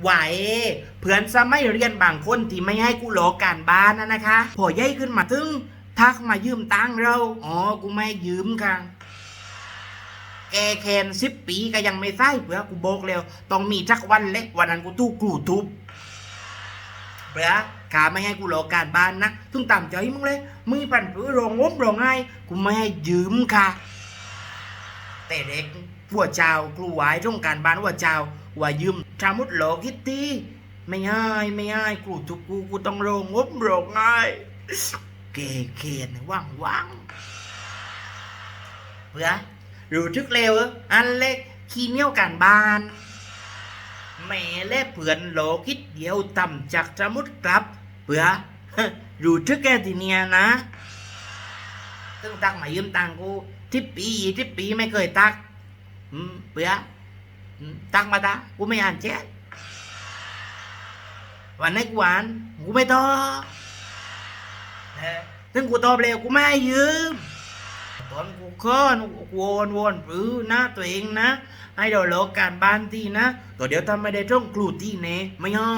ไหว เพื่อนสมัยเรียนบางคนที่ไม่ให้กูหลการบ้านนะนะคะ พอใหญ่ขึ้นมาถึงทักมายืมตังเรา อ๋อ กูไม่ยืมค่ะแกแคนสิบปีก็ยังไม่ใส่เพื่อกูบอกแล้ว ต้องมีจักวันเล็กวันนั้นกูตู้กรูทุบเพื่อขาไม่ให้กูหลการบ้านนะถึงตามใจมึงเลยมึงปั่นปื้อโรงงบโรงไห้กูไม่ให้ยืมค่ะ แต่เด็ก ผัวเจ้ากลัวไว้ต้องการบ้านว่าเจ้าว่ายืมชามุดโหลคิดตีไม่ให้ไม่ให้กูทุกกูกูต้องโรงงบโรงไห้เกเคนว่างว่างเพื่อรู้ทึกเร็วอันเล็กขี้เนียวการบ้านแม่เล่เผื่อนโหลคิดเดียวต่ำจากชามุดกลับเพื่อรู้ทึกแกทีเนียนะตึงตักมายืมตังกูทิปปีทิปปีไม่เคยตัก เปื่อตักมาตากูไม่อ่านแชทวันไหนกูอ่านกูไม่ตอบถึงกูตอบเร็วกูไม่ยืมตอนกูเคินกูวนวนปรือนะตัวเองนะ ให้เราโลกการบ้านที่นะตัวเดี๋ยวทำไม่ได้ตรงครูที่เน่ไม่ให้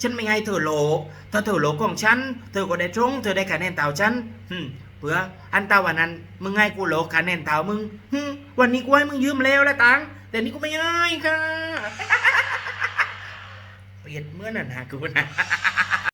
ฉันไม่ให้เธอโลกถ้าเธอโหลของฉัน เธอก็ได้ตรงเธอได้คะแนนเต่าฉันเผื่ออันเต่าวันนั้น มึงให้กูโหลคะแนนเต่ามึงหึ วันนี้กูให้มึงยืมแล้วและตังแต่นี่กูไม่ให้ค่ะเปลี่ยนเมื่อนั่นนะกูนะ